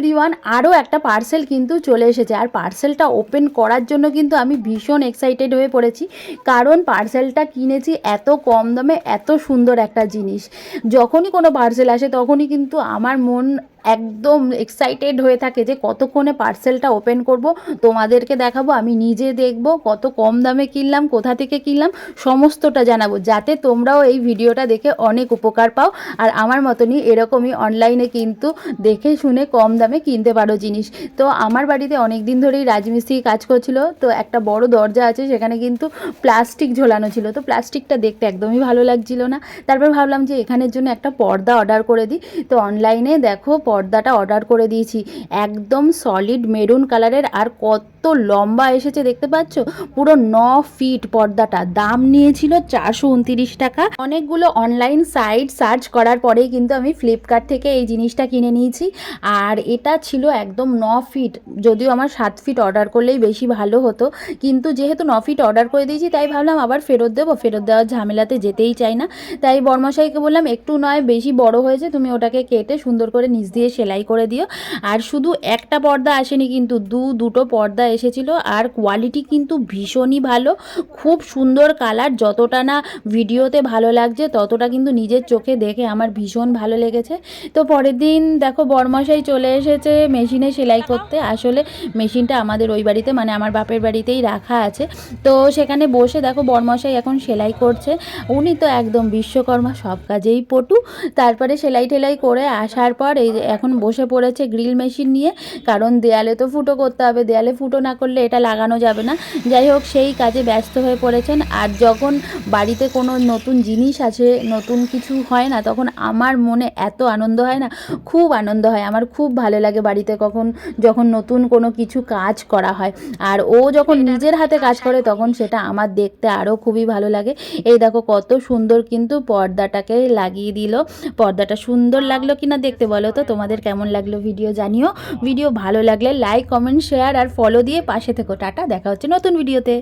Everyone আরও একটা parcel কিন্তু চলে এসেছে। আর পার্সেলটা ওপেন করার জন্য কিন্তু আমি ভীষণ এক্সাইটেড হয়ে পড়েছি। কারণ পার্সেলটা কিনেছি এত কম দামে, এত সুন্দর একটা জিনিস। যখনই কোনো পার্সেল আসে, তখনই কিন্তু আমার মন একদম এক্সাইটেড হয়ে থাকে যে কতক্ষণে পার্সেলটা ওপেন করব, তোমাদেরকে দেখাবো, আমি নিজে দেখব কত কম দামে কিনলাম, কোথা থেকে কিনলাম, সমস্তটা জানাব, যাতে তোমরাও এই ভিডিওটা দেখে অনেক উপকার পাও। আর আমার মতনই এরকমই অনলাইনে কিন্তু দেখে শুনে কম দামে কিনতে পারো জিনিস। তো আমার বাড়িতে অনেক দিন ধরেই রাজমিস্ত্রি কাজ করছিল, তো একটা বড় দরজা আছে, সেখানে কিন্তু প্লাস্টিক ঝোলানো ছিল, তো প্লাস্টিকটা দেখতে একদমই ভালো লাগছিল না। তারপর ভাবলাম যে এখানের জন্য একটা পর্দা অর্ডার করে দিই। তো অনলাইনে দেখো পর্দাটা অর্ডার করে দিয়েছি। একদম সলিড মেরুন কালারের আর কত লম্বা এসেছে দেখতে পাচ্ছ? পুরো ন ফিট পর্দাটা। দাম নিয়েছিল চারশো উনতিরিশ টাকা। অনেকগুলো অনলাইন সাইট সার্চ করার পরেই কিন্তু আমি ফ্লিপকার্ট থেকে এই জিনিসটা কিনে নিয়েছি। আর এটা ছিল একদম ন ফিট যদিও আমার সাত ফিট অর্ডার করলেই বেশি ভালো হতো। কিন্তু যেহেতু ন ফিট অর্ডার করে দিয়েছি, তাই ভাবলাম আবার ফেরত দেবো। ফেরত দেওয়ার ঝামেলাতে যেতেই চাই না। তাই বর্মশাইকে বললাম, একটু নয়, বেশি বড় হয়েছে, তুমি ওটাকে কেটে সুন্দর করে নিচ দিয়ে সেলাই করে দিও। আর শুধু একটা পর্দা আসেনি কিন্তু দু, দুটো পর্দা এসেছিল। আর কোয়ালিটি কিন্তু ভীষণই ভালো। খুব সুন্দর কালার যতটা না ভিডিওতে ভালো লাগছে, ততটা কিন্তু নিজের চোখে দেখে আমার ভীষণ ভালো লেগেছে। তো পরের দিন দেখো বরমশাই চলে এসেছে মেশিনে সেলাই করতে। আসলে মেশিনটা আমাদের ওই বাড়িতে মানে আমার বাপের বাড়িতেই রাখা আছে। তো সেখানে বসে দেখো বরমশাই এখন সেলাই করছে। উনি তো একদম বিশ্বকর্মা, সব কাজেই পটু। তারপরে সেলাই টেলাই করে আসার পর এই এখন বসে পড়েছে গ্রিল মেশিন নিয়ে কারণ দেয়ালে তো ফুটো করতে হবে দেয়ালে ফুটো না করলে এটা লাগানো যাবে না। যাই হোক সেই কাজে ব্যস্ত হয়ে পড়েছেন। আর যখন বাড়িতে কোনো নতুন জিনিস আছে নতুন কিছু হয় না তখন আমার মনে এত আনন্দ হয় না খুব আনন্দ হয়। আমার খুব ভালো লাগে বাড়িতে কখন যখন নতুন কোনো কিছু কাজ করা হয়। আর ও যখন নিজের হাতে কাজ করে তখন সেটা আমার দেখতে আরও খুবই ভালো লাগে। এই দেখো কত সুন্দর কিন্তু পর্দাটাকে লাগিয়ে দিল। পর্দাটা সুন্দর লাগল কিনা দেখতে বলো তো তোমাদের কেমন লাগল ভিডিও জানিও। ভিডিও ভালো লাগলে লাইক কমেন্ট শেয়ার আর ফলো দিয়ে পাশে থেকো। টাটা, দেখা হচ্ছে নতুন ভিডিওতে